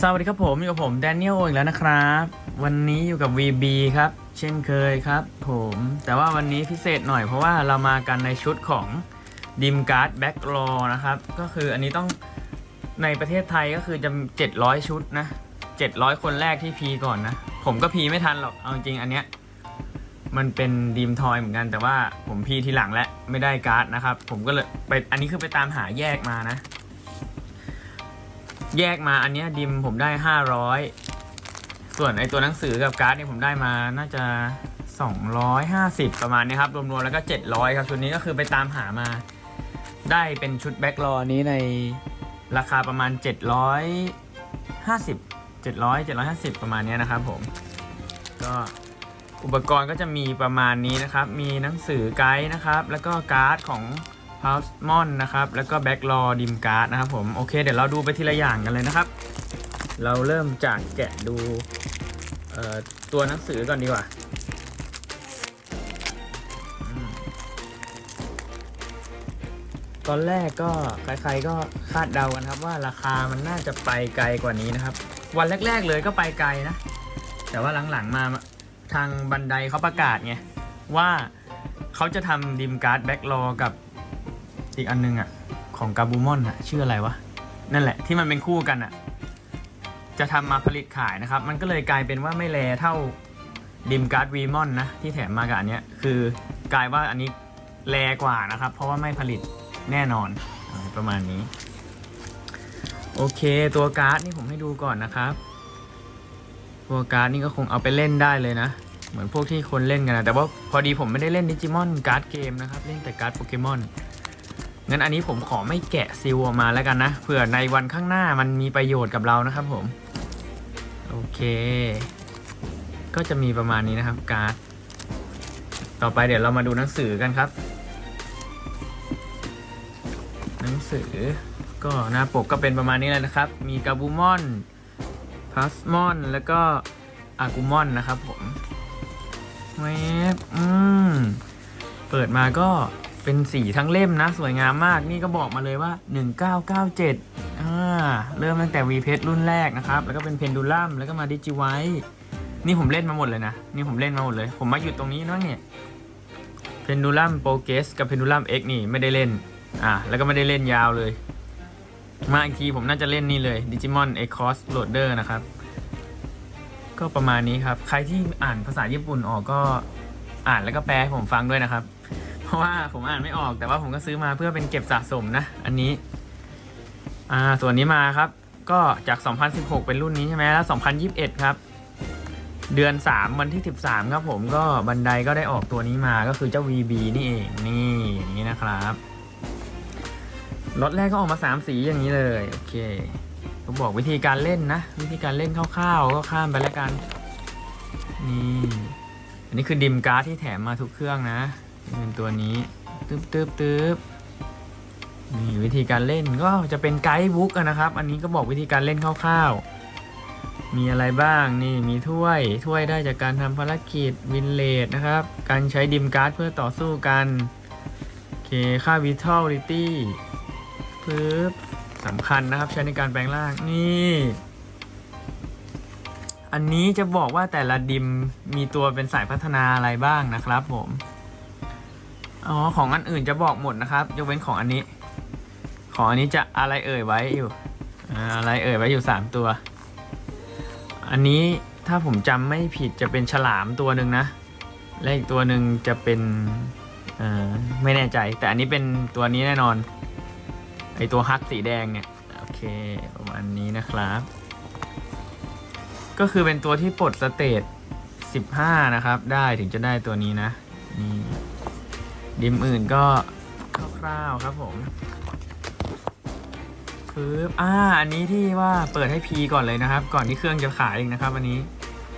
สวัสดีครับผมอยู่กับผมแดเนียลอีกแล้วนะครับ วันนี้อยู่กับ VB ครับ เช่นเคยครับ ผม แต่ว่าวันนี้พิเศษหน่อยเพราะว่าเรามากันในชุดของดิมการ์ดแบ็กรอนะครับ ก็คืออันนี้ต้องในประเทศไทยก็คือจะ 700 ชุดนะ 700 คนแรกที่พีก่อนนะ ผมก็พีไม่ทันหรอกเอาจริงอันเนี้ยมันเป็นดีมทอยเหมือนกันแต่ว่าผมพีทีหลังและไม่ได้การ์ดนะครับ ผมก็เลยไปอันนี้คือไปตามหาแยกมานะ แยกมาอันเนี้ยดิมผมได้500ส่วนไอตัวหนังสือกับการ์ดเนี่ยผมได้มาน่าจะ 250 ประมาณนี้ครับ รวมๆแล้วก็ 700 ครับชุดนี้ก็คือไปตามหามา ได้เป็นชุดแบ็กรอนี้ในราคาประมาณ 750 700 750 ประมาณนี้นะครับผม ก็อุปกรณ์ก็จะมีประมาณนี้นะครับ มีหนังสือไกด์นะครับ แล้วก็การ์ดของ พาวส์มอนนะครับ แล้วก็แบ็กรอดิมการ์ดนะครับผมโอเค เดี๋ยวเราดูไปทีละอย่างกันเลยนะครับ เราเริ่มจากแกะดูตัวหนังสือก่อนดีกว่าตอนแรกก็ใครๆก็คาดเดากันครับว่าราคามันน่าจะไปไกลกว่านี้นะครับ วันแรก ๆเลยก็ไปไกลนะ แต่ว่าหลังๆมาทางบันไดเขาประกาศไงว่าเขาจะทำดิมการ์ดแบ็กรอกับ อีกอันนึงอะ ของกาบูมอนอะ ชื่ออะไรวะ นั่นแหละที่มันเป็นคู่กันอะ จะทำมาผลิตขายนะครับ มันก็เลยกลายเป็นว่าไม่แลเท่าดิมการ์ดวีมอนนะ ที่แถมมากับอันเนี้ยคือกลายว่าอันนี้แลกว่านะครับ เพราะว่าไม่ผลิตแน่นอนประมาณนี้ โอเคตัวการ์ดนี่ผมให้ดูก่อนนะครับ ตัวการ์ดนี่ก็คงเอาไปเล่นได้เลยนะ เหมือนพวกที่คนเล่นกันนะ แต่ว่าพอดีผมไม่ได้เล่นดิจิมอนการ์ดเกมนะครับ เล่นแต่การ์ดโปเกมอน งั้นอันนี้ผมขอไม่แกะซิลออกมาแล้วกันนะเผื่อในวันข้างหน้ามันมีประโยชน์กับเรานะครับผมโอเค ก็จะมีประมาณนี้นะครับการ์ดต่อไปเดี๋ยวเรามาดูหนังสือกันครับ หนังสือก็หน้าปกก็เป็นประมาณนี้เลยนะครับ มีกาบูมอนพลาสมอนแล้วก็อากูมอนนะครับผมแวบอืม เปิดมาก็ เป็นสีทั้งเล่มนะ สวยงามมากนี่ก็บอกมาเลยว่า 1997อ่าเริ่มตั้งแต่ V เพรุ่นแรกนะครับ แล้วก็เป็นเพนดูลัมแล้วก็มาดิจิไวนี่ผมเล่นมาหมดเลยนะ นี่ผมเล่นมาหมดเลย ผมมาหยุดตรงนี้นะเนี่ยเพนดูลัมโปรเกสกับเพนดูลัมเอ็กนี่ไม่ได้เล่นอ่าแล้วก็ไม่ได้เล่นยาวเลย มาอีกทีผมน่าจะเล่นนี่เลย Digimon X Cross Loader นะครับ ก็ประมาณนี้ครับ ใครที่อ่านภาษาญี่ปุ่นออกก็อ่านแล้วก็แปลให้ผมฟังด้วยนะครับ เพราะว่าผมอ่านไม่ออกแต่ว่าผมก็ซื้อมาเพื่อเป็นเก็บสะสมนะ อันนี้ อ่าส่วนนี้มาครับ ก็จาก 2016 เป็นรุ่นนี้ใช่ไหมแล้ว 2021 ครับ เดือน 3 วันที่ 13 ครับผมก็บันไดก็ได้ออกตัวนี้มาก็คือเจ้า VB นี่เองนี่อย่างนี้นะครับรถแรกก็ออกมา 3 สีอย่างนี้เลยโอเคก็บอกวิธีการเล่นนะ วิธีการเล่นคร่าวๆก็ข้ามไปแล้วกันนี่อันนี้คือดิมการ์ดที่แถมมาทุกเครื่องนะ เป็นตัวนี้ตึ๊บตึ๊บตึ๊บนี่วิธีการเล่นก็จะเป็นไกด์บุ๊กนะครับ อันนี้ก็บอกวิธีการเล่นคร่าวๆ มีอะไรบ้างนี่มีถ้วย ถ้วยได้จากการทำภารกิจวินเลดนะครับ การใช้ดิมการ์ดเพื่อต่อสู้กันโอเคค่าวิทอลิตี้ปึ๊บสำคัญนะครับใช้ในการแปลงร่างนี่อันนี้จะบอกว่าแต่ละดิมมีตัวเป็นสายพัฒนาอะไรบ้างนะครับผม อ๋อ ของอันอื่นจะบอกหมดนะครับ ยกเว้นของอันนี้ ของอันนี้จะอะไรเอ่ยไว้อยู่อะไรเอ่ยไว้อยู่สามตัว อันนี้ถ้าผมจำไม่ผิดจะเป็นฉลามตัวหนึ่งนะ และอีกตัวหนึ่งจะเป็นเอ่อไม่แน่ใจ แต่อันนี้เป็นตัวนี้แน่นอน ไอตัวฮักสีแดงเนี่ยโอเคประมาณนี้นะครับ ก็คือเป็นตัวที่ปลดสเตต15 นะครับ ได้ถึงจะได้ตัวนี้นะนี่ ดิมอื่นก็คร่าวๆครับผมปึ๊บอ่า อันนี้ที่ว่าเปิดให้พีก่อนเลยนะครับ ก่อนที่เครื่องจะขายเองนะครับ อันนี้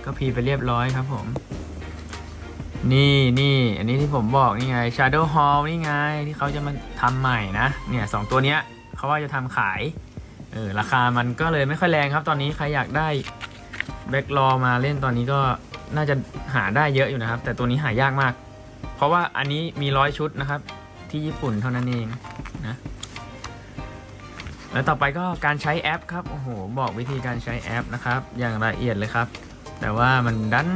ก็พีไปเรียบร้อยครับผม นี่นี่ อันนี้ที่ผมบอกนี่ไง Shadow Hall นี่ไง ที่เขาจะมาทำใหม่นะ เนี่ยสองตัวเนี้ยเขาว่าจะทำขาย เออ ราคามันก็เลยไม่ค่อยแรงครับ ตอนนี้ใครอยากได้แบ็กรอมาเล่นตอนนี้ก็น่าจะหาได้เยอะอยู่นะครับ แต่ตัวนี้หายากมาก เพราะว่าอันนี้มีร้อยชุดนะครับ ที่ญี่ปุ่นเท่านั้นเองนะ แล้วต่อไปก็การใช้แอปครับ โอ้โห บอกวิธีการใช้แอปนะครับ อย่างละเอียดเลยครับ แต่ว่ามันดัน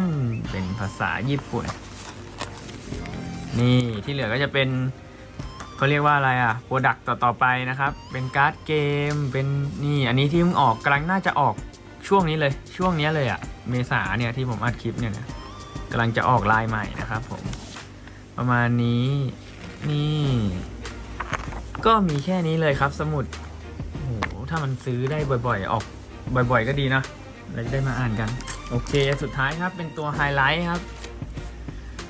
เป็นภาษาญี่ปุ่น นี่ที่เหลือก็จะเป็นเขาเรียกว่าอะไรอะโปรดักต์ต่อๆไปนะครับ เป็นการ์ดเกม เป็นนี่ อันนี้ที่เพิ่งออกกำลังน่าจะออกช่วงนี้เลย ช่วงนี้เลยอะ เมษาเนี่ยที่ผมอัดคลิปเนี่ยนะกำลังจะออกลายใหม่นะครับผม ประมาณนี้ นี่ ก็มีแค่นี้เลยครับ สมุดโอ้โหถ้ามันซื้อได้บ่อยๆ ออกบ่อยๆ ก็ดีนะเราจะได้มาอ่านกัน โอเค สุดท้ายครับเป็นตัวไฮไลท์ครับ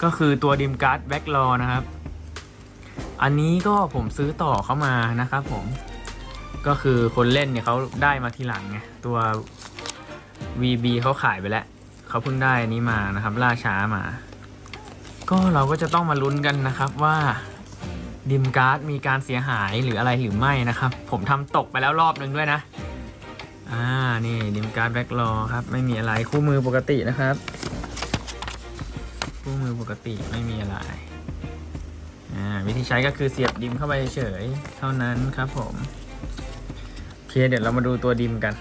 ก็คือตัวดิมการ์ดแบ็กลอนะครับ อันนี้ก็ผมซื้อต่อเข้ามานะครับผม ก็คือคนเล่นเนี่ยเขาได้มาทีหลังไง ตัว VB เขาขายไปแล้ว เขาเพิ่งได้อันนี้มานะครับ ล่าช้ามา ก็เราก็จะต้องมาลุ้นกันนะครับว่าดิมการ์ดมีการเสียหายหรืออะไรหรือไม่นะครับ ผมทำตกไปแล้วรอบนึงด้วยนะ อ่า นี่ดิมการ์ดแบ็กลอครับ ไม่มีอะไรคู่มือปกตินะครับ คู่มือปกติไม่มีอะไร อ่า วิธีใช้ก็คือเสียบดิมเข้าไปเฉยเท่านั้นครับผมโอเคเดี๋ยวเรามาดูตัวดิมกัน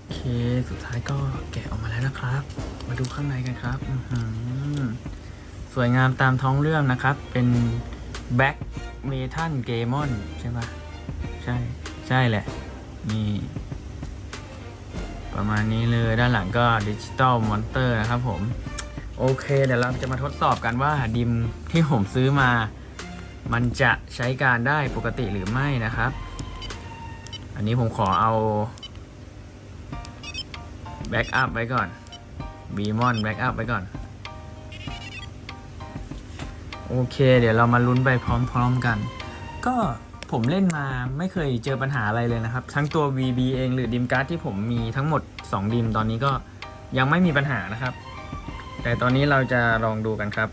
โอเค สุดท้ายก็แกะออกมาแล้วนะครับ มาดูข้างในกันครับ อือ สวยงามตามท้องเรื่องนะครับ เป็นแบ็กเมทัลเกมอนใช่ปะใช่ ใช่แหละ นี่ประมาณนี้เลยด้านหลังก็ดิจิตอลมอนเตอร์นะครับผม โอเค เดี๋ยวเราจะมาทดสอบกันว่าดิมที่ผมซื้อมา มันจะใช้การได้ปกติหรือไม่นะครับ อันนี้ผมขอเอาแบ็กอัพไว้ก่อนบีมอนแบ็กอัพไว้ก่อน โอเค เดี๋ยวเรามาลุ้นไปพร้อมๆกัน ก็ผมเล่นมาไม่เคยเจอปัญหาอะไรเลยนะครับ ทั้งตัว VB เองหรือดิมการ์ดที่ผมมีทั้งหมด 2 ดิมตอนนี้ก็ยังไม่มีปัญหานะครับ แต่ตอนนี้เราจะลองดูกันครับ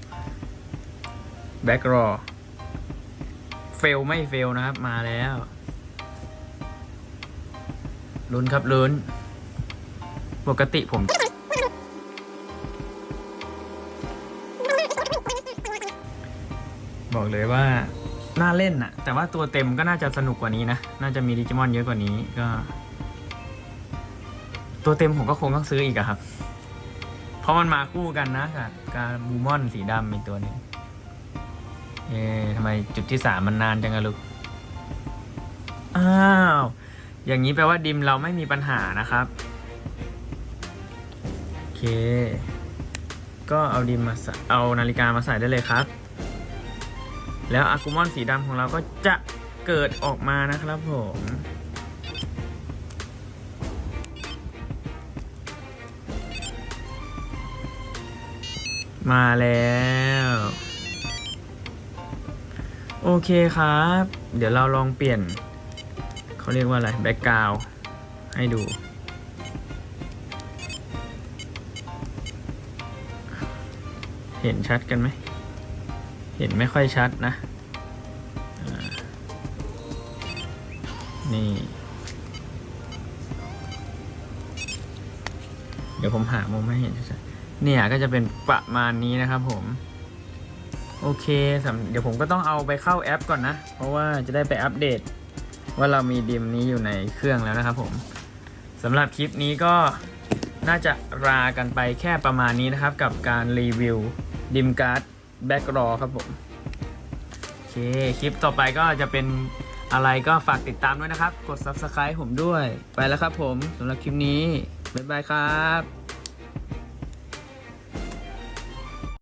Back r a w เฟลไม่เฟลนะครับมาแล้วลุ้นครับลุ้น ปกติผม บอกเลยว่าน่าเล่นอะแต่ว่าตัวเต็มก็น่าจะสนุกกว่านี้นะ น่าจะมีดิจิมอนเยอะกว่านี้ก็ ตัวเต็มผมก็คงต้องซื้ออีกอะครับ เพราะมันมาคู่กันนะกับการบูมอนสีดำอีกตัวหนึงเอ๊ทำไมจุดที่สามมันนานจังอะลูก อ้าว อย่างนี้แปลว่าดิมเราไม่มีปัญหานะครับ โอเค ก็เอาดิมมาเอานาฬิกามาใส่ได้เลยครับ แล้วอากูมอนสีดำของเราก็จะเกิดออกมานะครับผม มาแล้ว โอเคครับ เดี๋ยวเราลองเปลี่ยน เขาเรียกว่าอะไร แบ็กกราวให้ดูเห็นชัดกันไหม เห็นไม่ค่อยชัดนะนี่ เดี๋ยวผมหามุมให้เห็นชัดๆเนี่ยก็จะเป็นประมาณนี้นะครับผม โอเคเดี๋ยวผมก็ต้องเอาไปเข้าแอปก่อนนะ เพราะว่าจะได้ไปอัปเดต ว่าเรามีดิมนี้อยู่ในเครื่องแล้วนะครับผมสำหรับคลิปนี้ก็น่าจะลากันไปแค่ประมาณนี้นะครับ กับการรีวิวดิมการ์ด แบ็กรอครับผมโอเค คลิปต่อไปก็จะเป็นอะไรก็ฝากติดตามด้วยนะครับ กด Subscribe ผมด้วย ไปแล้วครับผมสำหรับคลิปนี้ บ๊ายบายครับ